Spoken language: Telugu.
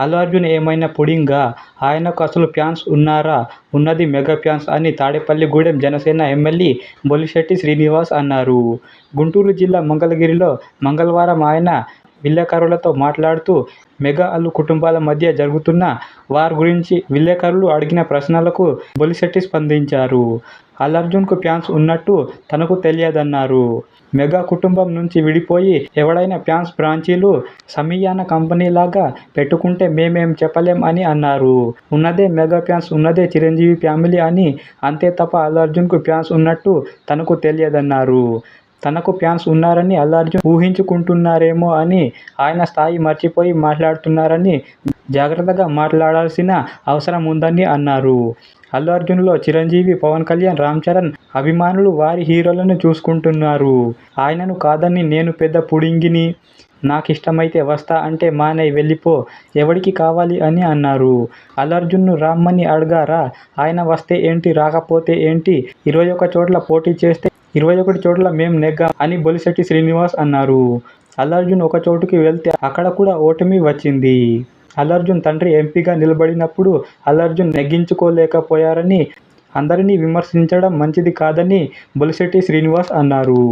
అల్లు అర్జున్ ఏమైనా పుడింగా? ఆయనకు అసలు ఫ్యాన్స్ ఉన్నారా? ఉన్నది మెగా ఫ్యాన్స్ అని తాడేపల్లిగూడెం జనసేన ఎమ్మెల్యే బొలిశెట్టి శ్రీనివాస్ అన్నారు. గుంటూరు జిల్లా మంగళగిరిలో మంగళవారం ఆయన విలేకరులతో మాట్లాడుతూ మెగా అల్లు కుటుంబాల మధ్య జరుగుతున్న వార్ గురించి విలేకరులు అడిగిన ప్రశ్నలకు బొలిశెట్టి స్పందించారు. అల్లు అర్జున్కు ఫ్యాన్స్ ఉన్నట్టు తనకు తెలియదన్నారు. మెగా కుటుంబం నుంచి విడిపోయి ఎవడైనా ఫ్యాన్స్ బ్రాంచీలు సమీయాన కంపెనీలాగా పెట్టుకుంటే మేమేం చెప్పలేం అని అన్నారు. ఉన్నదే మెగా ఫ్యాన్స్ ఉన్నదే చిరంజీవి ఫ్యామిలీ అని అంతే తప్ప అల్లు అర్జున్కు ఫ్యాన్స్ ఉన్నట్టు తనకు తెలియదన్నారు. తనకు ఫ్యాన్స్ ఉన్నారని అల్లు అర్జున్ ఊహించుకుంటున్నారేమో అని ఆయన స్థాయి మర్చిపోయి మాట్లాడుతున్నారని జాగ్రత్తగా మాట్లాడాల్సిన అవసరం ఉందని అన్నారు. అల్లు అర్జున్లో చిరంజీవి పవన్ కళ్యాణ్ రామ్ చరణ్ అభిమానులు వారి హీరోలను చూసుకుంటున్నారు. ఆయనను కాదని నేను పెద్ద పుడింగిని నాకు ఇష్టమైతే వస్తా అంటే మానేయ్ వెళ్ళిపో ఎవడికి కావాలి అని అన్నారు. అల్లర్జున్ను రామ్మని రమ్మని అడగారా? ఆయన వస్తే ఏంటి రాకపోతే ఏంటి? ఇరవై ఒక చోట్ల పోటీ చేస్తే ఇరవై ఒకటి చోట్ల మేం నెగ్గా అని బొలిశెట్టి శ్రీనివాస్ అన్నారు. అల్లార్జున్ ఒక చోటుకి వెళ్తే అక్కడ కూడా ఓటమి వచ్చింది. అల్లార్జున్ తండ్రి ఎంపీగా నిలబడినప్పుడు అల్లార్జున్ నెగ్గించుకోలేకపోయారని అందరినీ విమర్శించడం మంచిది కాదని బొలిశెట్టి శ్రీనివాస్ అన్నారు.